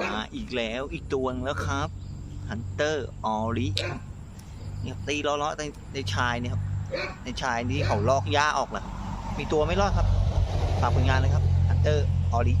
มาอีกแล้วอีกตัวนึงแล้วครับฮันเตอร์ออริเนี่ยตีล้อๆในในชายเนี่ยครับในชายนี้เขาลอกหญ้าออกแล้วมีตัวไม่รอดครับฝากผลงานเลยครับฮันเตอร์ออริ